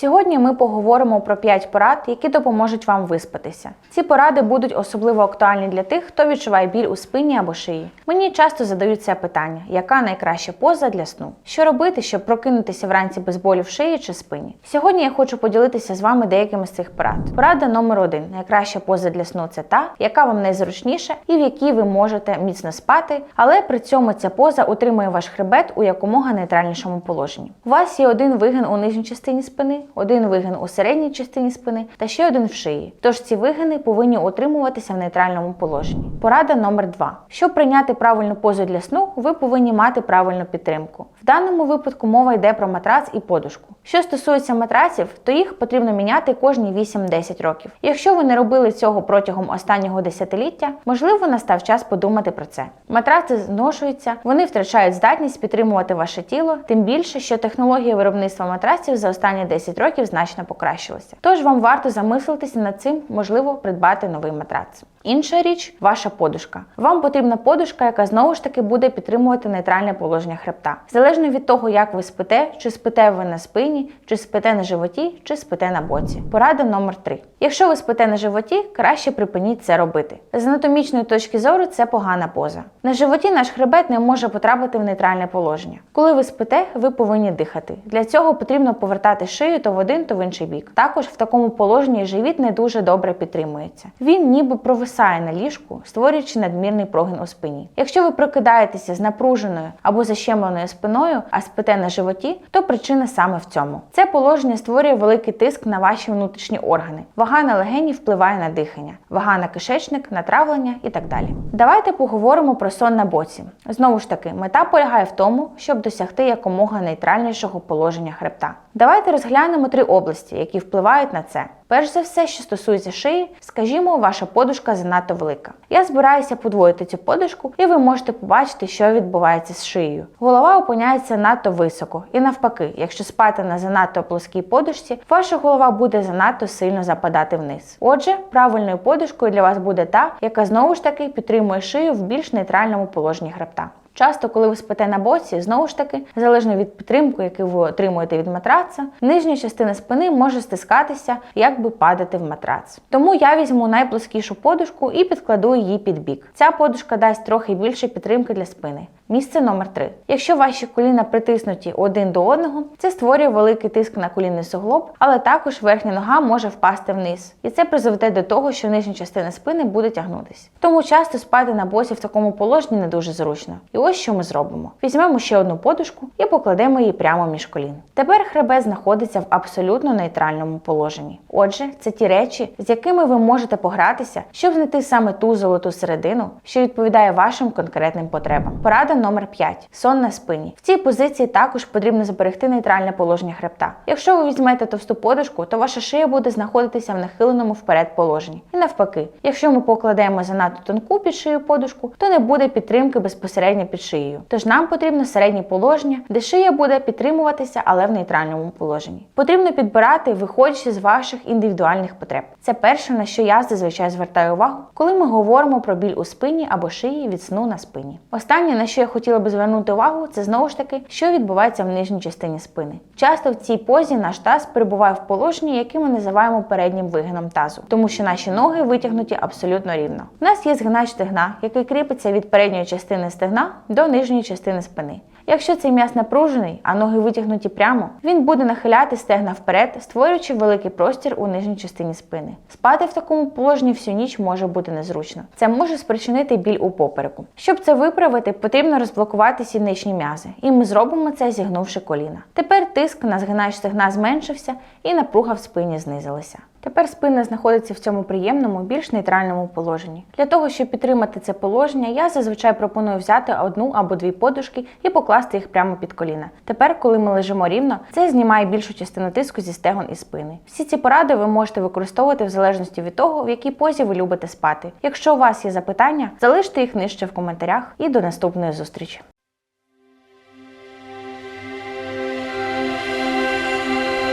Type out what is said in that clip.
Сьогодні ми поговоримо про 5 порад, які допоможуть вам виспатися. Ці поради будуть особливо актуальні для тих, хто відчуває біль у спині або шиї. Мені часто задають це питання: яка найкраща поза для сну? Що робити, щоб прокинутися вранці без болю в шиї чи спині? Сьогодні я хочу поділитися з вами деякими з цих порад. Порада номер один: найкраща поза для сну це та, яка вам найзручніша і в якій ви можете міцно спати, але при цьому ця поза утримує ваш хребет у якомога нейтральнішому положенні. У вас є один вигин у нижній частині спини, один вигин у середній частині спини та ще один в шиї. Тож ці вигини повинні утримуватися в нейтральному положенні. Порада номер 2. Щоб прийняти правильну позу для сну, ви повинні мати правильну підтримку. В даному випадку мова йде про матрац і подушку. Що стосується матраців, то їх потрібно міняти кожні 8-10 років. Якщо ви не робили цього протягом останнього десятиліття, можливо, настав час подумати про це. Матраци зношуються, вони втрачають здатність підтримувати ваше тіло, тим більше, що технологія виробництва матраців за останні 10 років значно покращилася. Тож вам варто замислитися над цим, можливо, придбати новий матрац. Інша річ ваша подушка. Вам потрібна подушка, яка знову ж таки буде підтримувати нейтральне положення хребта. Залежно від того, як ви спите, чи спите ви на спині, чи спите на животі, чи спите на боці. Порада номер 3. Якщо ви спите на животі, краще припиніть це робити. З анатомічної точки зору це погана поза. На животі наш хребет не може потрапити в нейтральне положення. Коли ви спите, ви повинні дихати. Для цього потрібно повертати шию то в один, то в інший бік. Також в такому положенні живіт не дуже добре підтримується. Він ніби провисає на ліжку, створюючи надмірний прогин у спині. Якщо ви прокидаєтеся з напруженою або защемленою спиною, а спите на животі, то причина саме в цьому. Це положення створює великий тиск на ваші внутрішні органи. Вага на легені впливає на дихання, вага на кишечник, на травлення і так далі. Давайте поговоримо про сон на боці. Знову ж таки, мета полягає в тому, щоб досягти якомога нейтральнішого положення хребта. Давайте розглянемо три області, які впливають на це. Перш за все, що стосується шиї, скажімо, ваша подушка занадто велика. Я збираюся подвоїти цю подушку, і ви можете побачити, що відбувається з шиєю. Голова опиняється надто високо, і навпаки, якщо спати на занадто плоскій подушці, ваша голова буде занадто сильно западати вниз. Отже, правильною подушкою для вас буде та, яка знову ж таки підтримує шию в більш нейтральному положенні хребта. Часто, коли ви спите на боці, знову ж таки, залежно від підтримки, яку ви отримуєте від матраца, нижня частина спини може стискатися, якби падати в матрац. Тому я візьму найплоскішу подушку і підкладу її під бік. Ця подушка дасть трохи більше підтримки для спини. Місце номер 3. Якщо ваші коліна притиснуті один до одного, це створює великий тиск на колінний суглоб, але також верхня нога може впасти вниз. І це призведе до того, що нижня частина спини буде тягнутися. Тому часто спати на боці в такому положенні не дуже зручно. І ось що ми зробимо: візьмемо ще одну подушку і покладемо її прямо між колін. Тепер хребет знаходиться в абсолютно нейтральному положенні. Отже, це ті речі, з якими ви можете погратися, щоб знайти саме ту золоту середину, що відповідає вашим конкретним потребам. Порада номер 5. сон на спині. В цій позиції також потрібно зберегти нейтральне положення хребта. Якщо ви візьмете товсту подушку, то ваша шия буде знаходитися в нахиленому вперед положенні. І навпаки, якщо ми покладемо занадто тонку під шию подушку, то не буде підтримки безпосередньо під шиєю. Тож нам потрібно середнє положення, де шия буде підтримуватися, але в нейтральному положенні. Потрібно підбирати, виходячи з ваших індивідуальних потреб. Це перше, на що я зазвичай звертаю увагу, коли ми говоримо про біль у спині або шиї від сну на спині. Останнє, на що я хотіла би звернути увагу, це знову ж таки, що відбувається в нижній частині спини. Часто в цій позі наш таз перебуває в положенні, яке ми називаємо переднім вигином тазу, тому що наші ноги витягнуті абсолютно рівно. У нас є згинач стегна, який кріпиться від передньої частини стегна до нижньої частини спини. Якщо цей м'яз напружений, а ноги витягнуті прямо, він буде нахиляти стегна вперед, створюючи великий простір у нижній частині спини. Спати в такому положенні всю ніч може бути незручно. Це може спричинити біль у попереку. Щоб це виправити, потрібно розблокувати сідничні м'язи, і ми зробимо це зігнувши коліна. Тепер тиск на згинач стегна зменшився і напруга в спині знизилася. Тепер спина знаходиться в цьому приємному, більш нейтральному положенні. Для того, щоб підтримати це положення, я зазвичай пропоную взяти одну або дві подушки і покласти їх прямо під коліна. Тепер, коли ми лежимо рівно, це знімає більшу частину тиску зі стегон і спини. Всі ці поради ви можете використовувати в залежності від того, в якій позі ви любите спати. Якщо у вас є запитання, залиште їх нижче в коментарях і до наступної зустрічі.